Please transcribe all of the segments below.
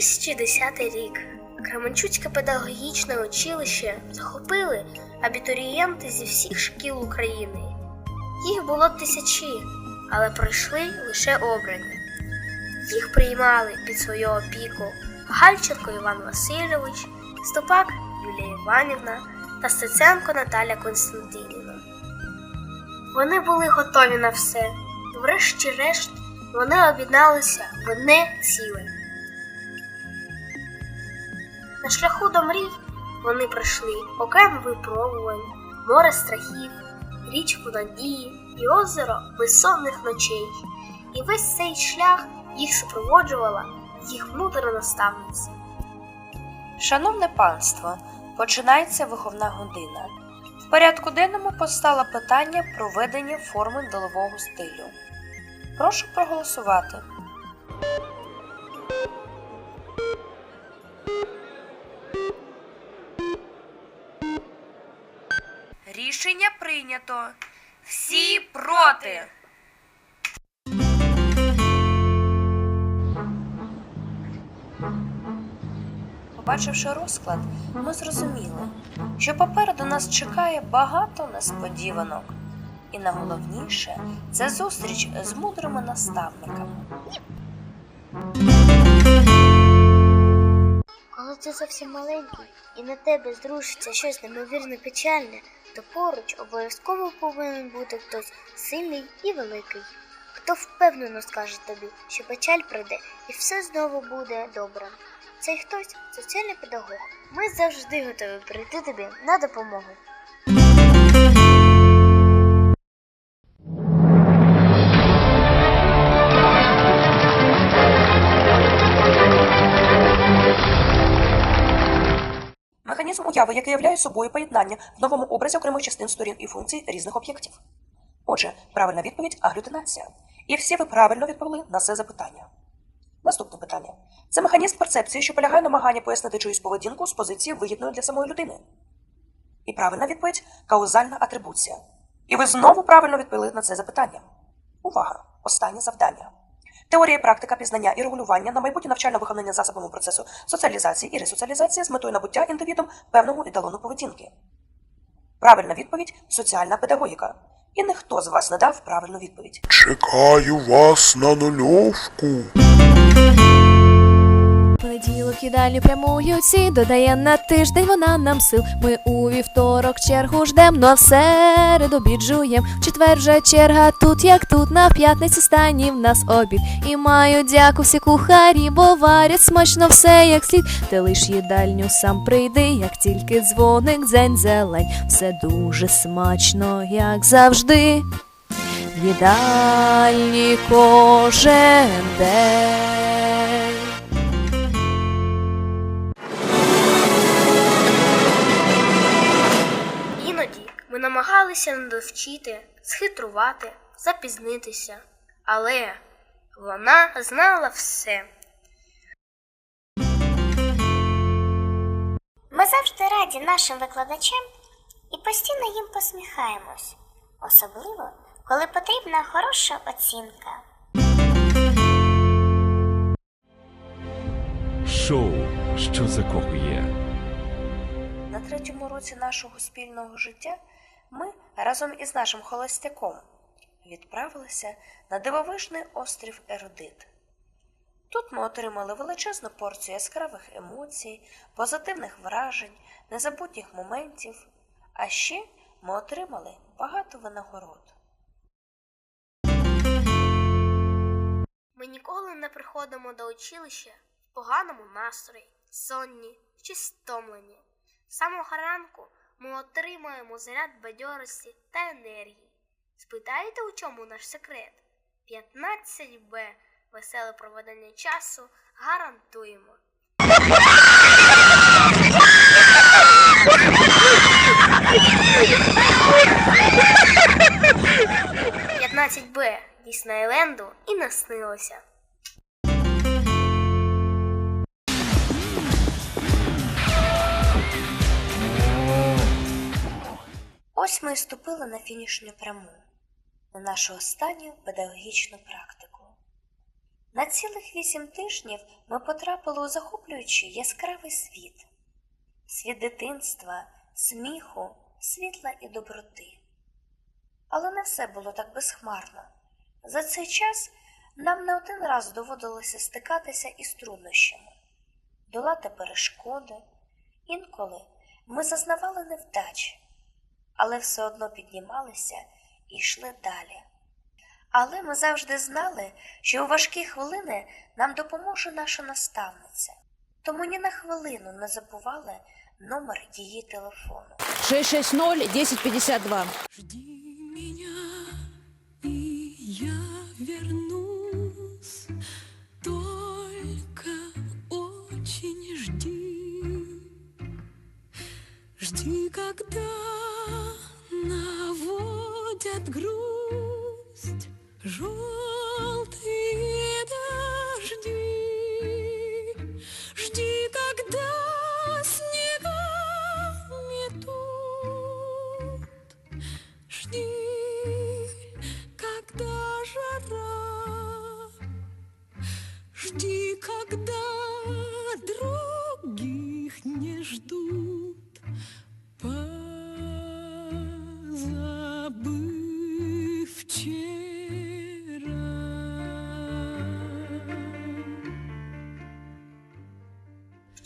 2010 рік. Кременчуцьке педагогічне училище захопили абітурієнти зі всіх шкіл України. Їх було тисячі, але пройшли лише обрані. Їх приймали під свою опіку Гальченко Іван Васильович, Стопак Юлія Іванівна та Стеценко Наталя Константинівна. Вони були готові на все. Врешті-решт вони об'єдналися в одне ціле. На шляху до мрій вони пройшли океан випробувань, море страхів, річку надії і озеро безсонних ночей. І весь цей шлях їх супроводжувала їх внутрішня наставниця. Шановне панство, починається виховна година. В порядку денному постало питання про введення форми долового стилю. Прошу проголосувати. Рішення прийнято. Всі проти. Побачивши розклад, ми зрозуміли, що попереду нас чекає багато несподіванок. І найголовніше це зустріч з мудрими наставниками. Ти зовсім маленький і на тебе зрушиться щось неймовірно печальне, то поруч обов'язково повинен бути хтось сильний і великий, хто впевнено скаже тобі, що печаль прийде і все знову буде добре. Цей хтось соціальний педагог. Ми завжди готові прийти тобі на допомогу. Уяви, який являє собою поєднання в новому образі окремих частин сторін і функцій різних об'єктів. Отже, правильна відповідь аглютинація. І всі ви правильно відповіли на це запитання. Наступне питання. Це механізм перцепції, що полягає в намаганні пояснити чиюсь поведінку з позиції вигідної для самої людини. І правильна відповідь каузальна атрибуція. І ви знову правильно відповіли на це запитання. Увага! Останнє завдання. Теорія практика пізнання і регулювання на майбутнє навчально виховання засобами процесу соціалізації і ресоціалізації з метою набуття індивідом певного еталону поведінки. Правильна відповідь соціальна педагогіка. І ніхто з вас не дав правильну відповідь. Чекаю вас на нульовку. Понеділок їдальню прямують всі, додає на тиждень вона нам сил. Ми у вівторок чергу ждем, ну а в середу біджуєм. В четвер вже черга тут, як тут, на п'ятницю стані в нас обід. І мають дяку всі кухарі, бо варять смачно все як слід. Ти лиш їдальню сам прийди, як тільки дзвоник дзень зелень. Все дуже смачно, як завжди. В їдальні кожен день. Ми намагалися надовчити, схитрувати, запізнитися, але вона знала все. Ми завжди раді нашим викладачам і постійно їм посміхаємось, особливо коли потрібна хороша оцінка. Шоу, що закохує. На третьому році нашого спільного життя ми разом із нашим холостяком відправилися на дивовижний острів Ерудит. Тут ми отримали величезну порцію яскравих емоцій, позитивних вражень, незабутніх моментів, а ще ми отримали багато винагород. Ми ніколи не приходимо до училища в поганому настрої, сонні чи стомлені. З самого ранку ми отримуємо заряд бадьорості та енергії. Спитаєте, у чому наш секрет? 15Б веселе проведення часу гарантуємо. «15 Б Діснейленду і наснилося. Ось ми і ступили на фінішню пряму, на нашу останню педагогічну практику. На цілих вісім тижнів ми потрапили у захоплюючий яскравий світ, світ дитинства, сміху, світла і доброти. Але не все було так безхмарно. За цей час нам не один раз доводилося стикатися із труднощами, долати перешкоди. Інколи ми зазнавали невдач, але все одно піднімалися і йшли далі. Але ми завжди знали, що у важкі хвилини нам допоможе наша наставниця, тому ні на хвилину не забували номер її телефону. 660-1052. Жди меня, и я вернусь. Желтые дожди. Жди, когда снега метут. Жди, когда жара, жди, когда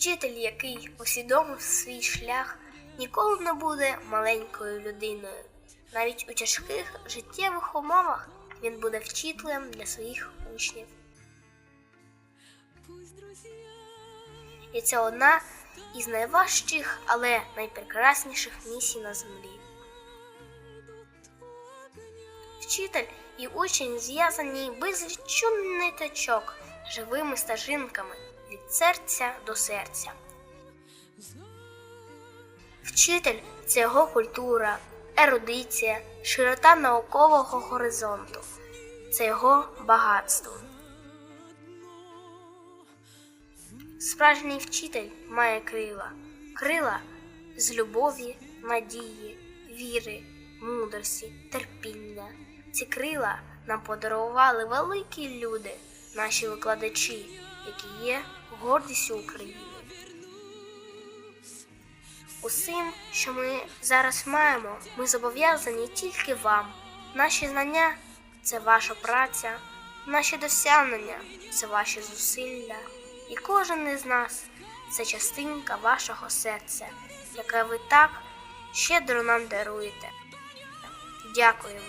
Вчитель, який усвідомив свій шлях, ніколи не буде маленькою людиною. Навіть у тяжких життєвих умовах він буде вчителем для своїх учнів. І це одна із найважчих, але найпрекрасніших місій на землі. Вчитель і учень зв'язані безліччю ниточок живими стежинками від серця до серця. Вчитель це його культура, ерудиція, широта наукового горизонту. Це його багатство. Справжній вчитель має крила, крила з любові, надії, віри, мудрості, терпіння. Ці крила нам подарували великі люди, наші викладачі, які є гордістю України. Усім, що ми зараз маємо, ми зобов'язані тільки вам. Наші знання це ваша праця, наші досягнення це ваші зусилля. І кожен із нас це частинка вашого серця, яке ви так щедро нам даруєте. Дякуємо.